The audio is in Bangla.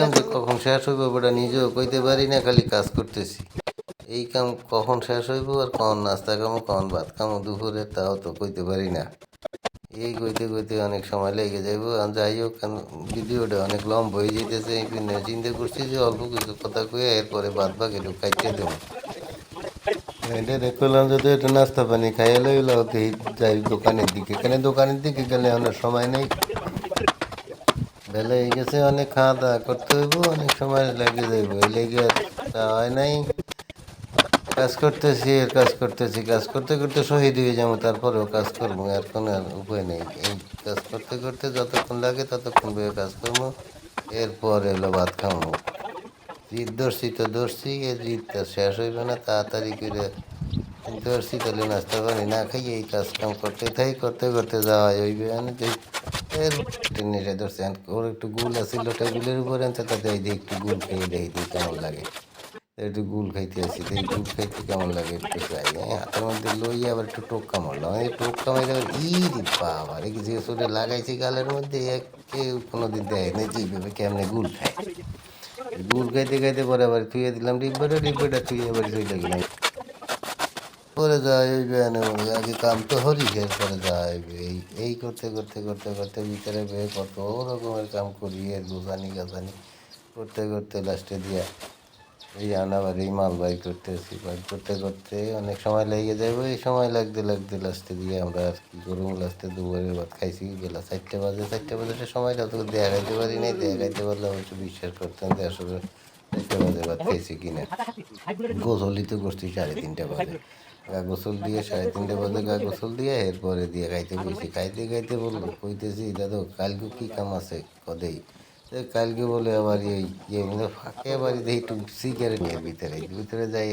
কাম যে কখন শেষ হইব ওটা নিজেও কইতে পারি না, খালি কাজ করতেছি। এই কাম কখন শেষ হইব আর কখন নাস্তা কামো কখন ভাত খামো, দুপুরে তাও তো কইতে পারি না। এই কইতে কইতে অনেক সময় লেগে যাইব যাই হোক কেন ভিডিওটা অনেক লম্বা হয়ে যেতেছে এই জন্য চিন্তা করছি যে অল্প কিছু কথা কয়ে এরপরে বাদ বাকি একটু খাইতে দেবো। এটা দেখলাম যদি একটু নাস্তা পানি খাইয়ে লইল যাই দোকানের দিকে। এখানে দোকানের দিকে গেলে অনেক সময় নেই? বেলা হয়ে গেছে, অনেক খাওয়া দাওয়া করতে হইব, অনেক সময় লেগে যাইব এই লেগে হয় নাই। কাজ করতেছি, আর কাজ করতেছি, কাজ করতে করতে শহীদ হয়ে যাব, তারপরেও কাজ করব, আর কোনো উপায় নেই। এই কাজ করতে করতে যতক্ষণ লাগে ততক্ষণ বয়ে কাজ করব, এরপর এলো ভাত খাব জিদ ধরছি তো ধরছি, এ জিদটা শেষ হইবে না, তাড়াতাড়ি করে ধরছি তাহলে নাস্তা পানি না খাইয়ে এই কাজ কাম করতে থাই করতে করতে যাওয়া হইবে। এর টেনে ধরছে। ওর একটু গুল আছিল টেবিলের উপরে আনছে, তাতে এই যে একটু গুল খেয়ে দেয় দিই কেমন লাগে। একটু গুল খাইতে আসি এই গুল খাইতে কেমন লাগে একটু হ্যাঁ হাতের মধ্যে লই আবার একটু টোক কামড়লাম এই টোক কামাই যাবে ই রে বাবা রে যে সুরে লাগাইছি গালের মধ্যে এক কেউ কোনোদিন দেয় না যে ভেবে কেমনে গুল খায়। গুল খাইতে খাইতে পরে আবার থুয়ে দিলাম ডিব্বাটা ডিব্বাটা থুয়ে আবার চলে গেলাম। পরে যাওয়া হইবে এনে আগে কাম তো হরি ঘের পরে যাওয়া হইবে এই এই করতে করতে করতে করতে ভিতরে বেয়ে কত রকমের কাম করি এর গোছানি করতে করতে লাস্টে দিয়া এই আনাবার এই মাল বাই করতেছি বাই করতে করতে অনেক সময় লেগে যাবে এই সময় লাগতে লাগতে লাস্টে দিয়ে আমরা আর কি করব লাস্টে দুপুরের ভাত খাইছি বেলা চারটে বাজে চারটে বাজে সময় তো দেয়া খাইতে পারি নাই দেয়া খাইতে পারলে অবশ্য বিশ্বাস করতেন যে আসলে চারটে বাজে ভাত খাইছি কিনা। গোসলই তো করছি সাড়ে তিনটে বাজে। গা গোসল দিয়ে, সাড়ে তিনটে বাজে গা গোসল দিয়ে, এরপরে দিয়ে খাইতে বলছি খাইতে খাইতে বলল, কইতেছি, দাদু, কালকে কি কাম আছে? কদেই। কালকে বলে আবার এই ফাঁকে আবার এই একটু নিয়ে ভিতরে ভিতরে যাই